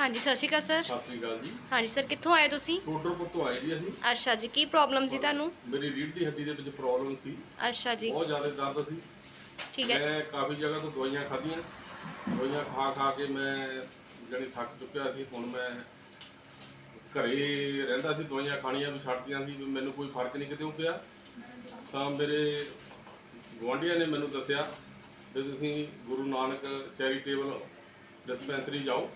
ਹਾਂਜੀ ਸਤਿ ਸ਼੍ਰੀ ਅਕਾਲ ਸਰ। ਸਤਿ ਸ੍ਰੀ ਅਕਾਲ ਜੀ। ਹਾਂਜੀ ਸਰ ਕਿੱਥੋਂ ਆਏ ਤੁਸੀਂ? ਟੋਡਰਪੁਰ ਤੋਂ ਆਏ ਜੀ ਅਸੀਂ। ਅੱਛਾ ਜੀ ਕੀ ਪ੍ਰੋਬਲਮ ਸੀ ਤੁਹਾਨੂੰ? ਮੇਰੀ ਰੀੜ੍ਹ ਦੀ ਹੱਡੀ ਦੇ ਵਿੱਚ ਪ੍ਰੋਬਲਮ ਸੀ। ਅੱਛਾ ਜੀ। ਬਹੁਤ ਜ਼ਿਆਦਾ ਦਰਦ ਸੀ। ਠੀਕ ਹੈ। ਮੈਂ ਕਾਫੀ ਜਗ੍ਹਾ ਤੋਂ ਦਵਾਈਆਂ ਖਾਧੀਆਂ। ਦਵਾਈਆਂ ਖਾ ਖਾ ਕੇ ਮੈਂ ਜਾਣੀ ਥੱਕ ਚੁੱਕਿਆ ਸੀ ਹੁਣ ਮੈਂ ਘਰੇ ਰਹਿੰਦਾ ਸੀ ਦਵਾਈਆਂ ਖਾਣੀਆਂ ਵੀ ਛੱਡਤੀਆਂ ਸੀ ਵੀ ਮੈਨੂੰ ਕੋਈ ਫ਼ਰਕ ਨਹੀਂ ਕਿਤੇ ਪਿਆ। ਤਾਂ ਮੇਰੇ ਗੁਆਂਢੀਆਂ ਨੇ ਮੈਨੂੰ ਦੱਸਿਆ ਵੀ ਤੁਸੀਂ ਗੁਰੂ ਨਾਨਕ ਚੈਰੀਟੇਬਲ ਡਿਸਪੈਂਸਰੀ ਜਾਓ।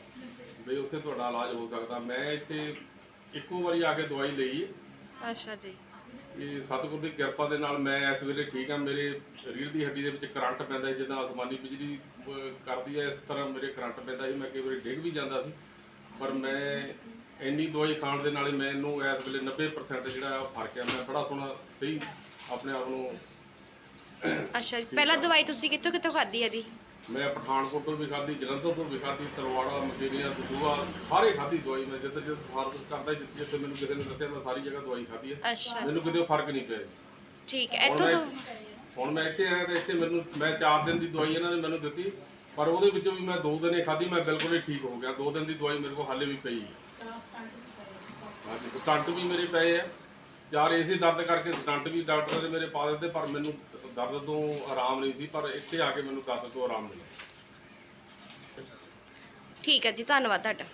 ਵੀ ਉੱਥੇ ਤੁਹਾਡਾ ਇਲਾਜ ਹੋ ਸਕਦਾ। ਮੈਂ ਇੱਥੇ ਇੱਕੋ ਵਾਰੀ ਆ ਕੇ ਦਵਾਈ ਲਈ। ਅੱਛਾ ਜੀ। ਇਹ ਸਤਿਗੁਰ ਦੀ ਕਿਰਪਾ ਦੇ ਨਾਲ ਮੈਂ ਇਸ ਵੇਲੇ ਠੀਕ ਹਾਂ। ਮੇਰੇ ਸਰੀਰ ਦੀ ਹੱਡੀ ਦੇ ਵਿੱਚ ਕਰੰਟ ਪੈਂਦਾ ਜਿੱਦਾਂ ਅਸਮਾਨੀ ਬਿਜਲੀ ਕਰਦੀ ਹੈ ਇਸ ਤਰ੍ਹਾਂ ਮੇਰੇ ਕਰੰਟ ਪੈਂਦਾ ਸੀ। ਮੈਂ ਕਈ ਵਾਰੀ ਡਿੱਗ ਵੀ ਜਾਂਦਾ ਸੀ। ਪਰ ਮੈਂ ਇੰਨੀ ਦਵਾਈ ਖਾਣ ਦੇ ਨਾਲ ਮੈਨੂੰ ਇਸ ਵੇਲੇ 90% ਜਿਹੜਾ ਫ਼ਰਕ ਹੈ। ਮੈਂ ਬੜਾ ਸੋਹਣਾ ਸਹੀ ਆਪਣੇ ਆਪ ਨੂੰ ਅੱਛਾ ਪਹਿਲਾਂ ਦਵਾਈ ਤੁਸੀਂ ਕਿੱਥੋਂ ਕਿੱਥੋਂ ਖਾਧੀ ਹੈ ਜੀ? ਮੈਂ ਪਠਾਨਕੋਟ ਤੋਂ ਵੀ ਖਾਧੀ ਜਲੰਧਰ ਤੋਂ ਵੀ ਖਾਧੀ ਤਲਵਾੜਾ ਮਕੇਰੀਆ ਦਸੂਆ ਸਾਰੇ ਖਾਧੀ ਦਵਾਈ ਮੈਂ ਜਿੱਥੇ ਜਿੱਥੇ ਫ਼ਰਕ ਕਰਦਾ ਜਿੱਥੇ ਜਿੱਥੇ ਮੈਨੂੰ ਕਿਸੇ ਨੇ ਦੱਸਿਆ ਮੈਂ ਸਾਰੀ ਜਗ੍ਹਾ ਦਵਾਈ ਖਾਧੀ ਹੈ। ਅੱਛਾ। ਮੈਨੂੰ ਕਿਤੇ ਫ਼ਰਕ ਨਹੀਂ ਪਿਆ। ਠੀਕ ਹੈ ਇੱਥੋਂ ਤੋਂ ਹੁਣ ਮੈਂ ਇੱਥੇ ਆਇਆ ਤੇ ਇੱਥੇ ਮੈਨੂੰ ਮੈਂ 4 ਦਿਨ ਦੀ ਦਵਾਈ ਇਹਨਾਂ ਨੇ ਮੈਨੂੰ ਦਿੱਤੀ ਪਰ ਉਹਦੇ ਵਿੱਚੋਂ ਵੀ ਮੈਂ 2 ਦਿਨ ਹੀ ਖਾਧੀ ਮੈਂ ਬਿਲਕੁਲ ਹੀ ਠੀਕ ਹੋ ਗਿਆ। 2 ਦਿਨ ਦੀ ਦਵਾਈ ਮੇਰੇ ਕੋਲ ਹਾਲੇ ਵੀ ਪਈ ਹੈ। ਸਟੰਟ ਵੀ ਮੇਰੇ ਪਏ ਆ ਯਾਰ ਇਸੇ ਦਰਦ ਕਰਕੇ ਸਟੰਟ ਵੀ ਡਾਕਟਰ ਨੇ ਮੇਰੇ ਪਾ ਦਿੱਤੇ ਪਰ ਮੈਨੂੰ ਦਰਦ ਤੋਂ ਆਰਾਮ ਨਹੀਂ ਸੀ, ਪਰ ਇੱਥੇ ਆ ਕੇ ਮੈਨੂੰ ਦਰਦ ਤੋਂ ਆਰਾਮ ਮਿਲਿਆ। ਠੀਕ ਹੈ ਜੀ, ਧੰਨਵਾਦ ਤੁਹਾਡਾ।